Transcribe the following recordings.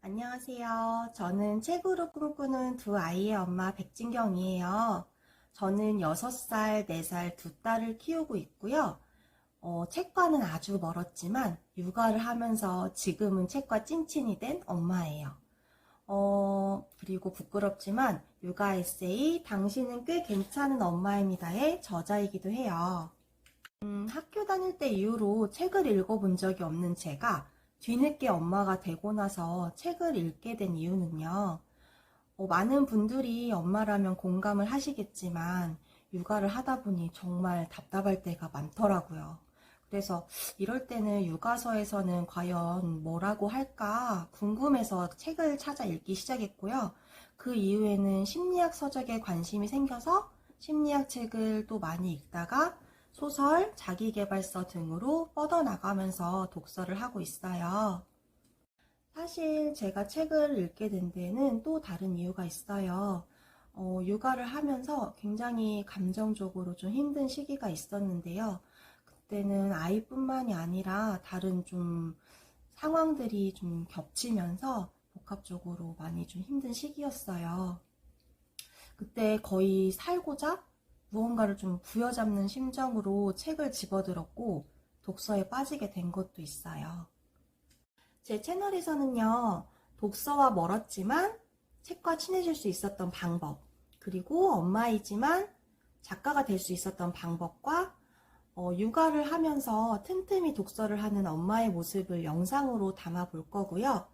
안녕하세요. 저는 책으로 꿈꾸는 두 아이의 엄마 백진경이에요. 저는 6살, 4살 두 딸을 키우고 있고요. 어, 책과는 아주 멀었지만 육아를 하면서 지금은 책과 찐친이 된 엄마예요. 어, 그리고 부끄럽지만 육아 에세이 당신은 꽤 괜찮은 엄마입니다의 저자이기도 해요. 음, 학교 다닐 때 이후로 책을 읽어본 적이 없는 제가 뒤늦게 엄마가 되고 나서 책을 읽게 된 이유는요. 어, 많은 분들이 엄마라면 공감을 하시겠지만 육아를 하다 보니 정말 답답할 때가 많더라고요. 그래서 이럴 때는 육아서에서는 과연 뭐라고 할까 궁금해서 책을 찾아 읽기 시작했고요. 그 이후에는 심리학 서적에 관심이 생겨서 심리학 책을 또 많이 읽다가 소설, 자기계발서 등으로 뻗어나가면서 독서를 하고 있어요. 사실 제가 책을 읽게 된 데는 또 다른 이유가 있어요. 어, 육아를 하면서 굉장히 감정적으로 좀 힘든 시기가 있었는데요. 그때는 아이뿐만이 아니라 다른 좀 상황들이 좀 겹치면서 복합적으로 많이 좀 힘든 시기였어요. 그때 거의 살고자 무언가를 좀 부여잡는 심정으로 책을 집어들었고 독서에 빠지게 된 것도 있어요. 제 채널에서는요, 독서와 멀었지만 책과 친해질 수 있었던 방법, 그리고 엄마이지만 작가가 될 수 있었던 방법과 어, 육아를 하면서 틈틈이 독서를 하는 엄마의 모습을 영상으로 담아 볼 거고요.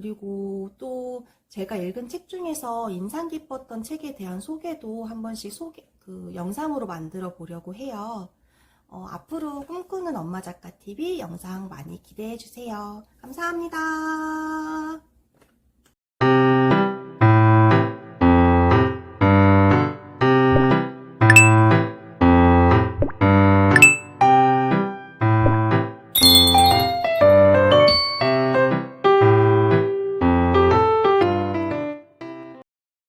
그리고 또 제가 읽은 책 중에서 인상 깊었던 책에 대한 소개도 한 번씩 소개, 그 영상으로 만들어 보려고 해요. 어, 앞으로 꿈꾸는 엄마 작가 TV 영상 많이 기대해 주세요. 감사합니다.